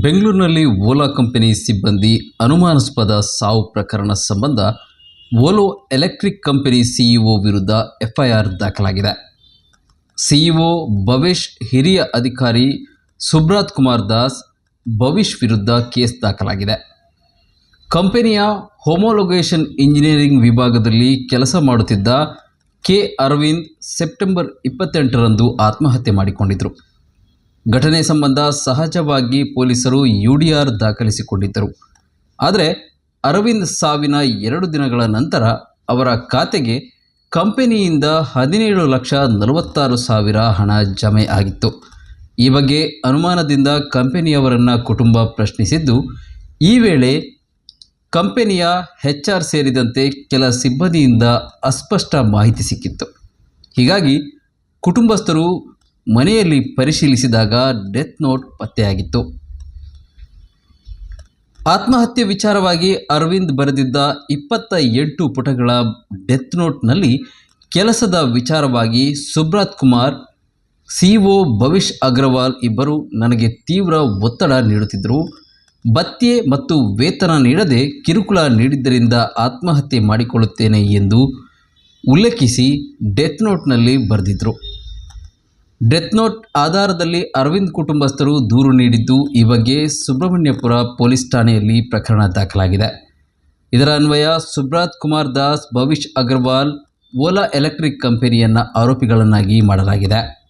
ಬೆಂಗಳೂರಿನಲ್ಲಿ ಓಲಾ ಕಂಪನಿ ಸಿಬ್ಬಂದಿ ಅನುಮಾನಾಸ್ಪದ ಸಾವು ಪ್ರಕರಣ ಸಂಬಂಧ ಓಲೋ ಎಲೆಕ್ಟ್ರಿಕ್ ಕಂಪನಿ ಸಿಇಒ ವಿರುದ್ಧ ಎಫ್ಐಆರ್ ದಾಖಲಾಗಿದೆ. ಸಿಇಒ ಭವೇಶ್, ಹಿರಿಯ ಅಧಿಕಾರಿ ಸುಬ್ರಾತ್ ಕುಮಾರ್ ದಾಸ್ ಭವಿಷ್ ವಿರುದ್ಧ ಕೇಸ್ ದಾಖಲಾಗಿದೆ. ಕಂಪನಿಯ ಹೋಮೋಲೊಗೇಷನ್ ಇಂಜಿನಿಯರಿಂಗ್ ವಿಭಾಗದಲ್ಲಿ ಕೆಲಸ ಮಾಡುತ್ತಿದ್ದ ಕೆ ಅರವಿಂದ್ ಸೆಪ್ಟೆಂಬರ್ ಇಪ್ಪತ್ತೆಂಟರಂದು ಆತ್ಮಹತ್ಯೆ ಮಾಡಿಕೊಂಡಿದ್ದರು ಘಟನೆ ಸಂಬಂಧ ಸಹಜವಾಗಿ ಪೊಲೀಸರು ಯುಡಿಆರ್ ದಾಖಲಿಸಿಕೊಂಡಿದ್ದರು. ಆದರೆ ಅರವಿಂದ್ ಸಾವಿನ ಎರಡು ದಿನಗಳ ನಂತರ ಅವರ ಖಾತೆಗೆ ಕಂಪನಿಯಿಂದ ಹದಿನೇಳು ಲಕ್ಷ ನಲವತ್ತಾರು ಸಾವಿರ ಹಣ ಜಮೆ ಆಗಿತ್ತು. ಈ ಬಗ್ಗೆ ಅನುಮಾನದಿಂದ ಕಂಪನಿಯವರನ್ನು ಕುಟುಂಬ ಪ್ರಶ್ನಿಸಿದ್ದು, ಈ ವೇಳೆ ಕಂಪನಿಯ ಹೆಚ್ ಆರ್ ಸೇರಿದಂತೆ ಕೆಲ ಸಿಬ್ಬಂದಿಯಿಂದ ಅಸ್ಪಷ್ಟ ಮಾಹಿತಿ ಸಿಕ್ಕಿತ್ತು. ಹೀಗಾಗಿ ಕುಟುಂಬಸ್ಥರು ಮನೆಯಲ್ಲಿ ಪರಿಶೀಲಿಸಿದಾಗ ಡೆತ್ ನೋಟ್ ಪತ್ತೆಯಾಗಿತ್ತು. ಆತ್ಮಹತ್ಯೆ ವಿಚಾರವಾಗಿ ಅರವಿಂದ್ ಬರೆದಿದ್ದ ಇಪ್ಪತ್ತ ಎಂಟು ಪುಟಗಳ ಡೆತ್ ನೋಟ್ನಲ್ಲಿ ಕೆಲಸದ ವಿಚಾರವಾಗಿ ಸುಬ್ರತ್ ಕುಮಾರ್ ಸಿಒ ಭವಿಷ್ ಅಗ್ರವಾಲ್ ಇಬ್ಬರು ನನಗೆ ತೀವ್ರ ಒತ್ತಡ ನೀಡುತ್ತಿದ್ದರು. ಭತ್ಯೆ ಮತ್ತು ವೇತನ ನೀಡದೆ ಕಿರುಕುಳ ನೀಡಿದ್ದರಿಂದ ಆತ್ಮಹತ್ಯೆ ಮಾಡಿಕೊಳ್ಳುತ್ತೇನೆ ಎಂದು ಉಲ್ಲೇಖಿಸಿ ಡೆತ್ ನೋಟ್ನಲ್ಲಿ ಬರೆದಿದ್ದರು ಡೆತ್ ನೋಟ್ ಆಧಾರದಲ್ಲಿ ಅರವಿಂದ್ ಕುಟುಂಬಸ್ಥರು ದೂರು ನೀಡಿದ್ದು ಈ ಬಗ್ಗೆ ಸುಬ್ರಹ್ಮಣ್ಯಪುರ ಪೊಲೀಸ್ ಠಾಣೆಯಲ್ಲಿ ಪ್ರಕರಣ ದಾಖಲಾಗಿದೆ. ಇದರ ಅನ್ವಯ ಸುಬ್ರಾತ್ ಕುಮಾರ್ ದಾಸ್ ಭವಿಷ್ ಅಗರ್ವಾಲ್, ಓಲಾ ಎಲೆಕ್ಟ್ರಿಕ್ ಕಂಪನಿಯನ್ನು ಆರೋಪಿಗಳನ್ನಾಗಿ ಮಾಡಲಾಗಿದೆ.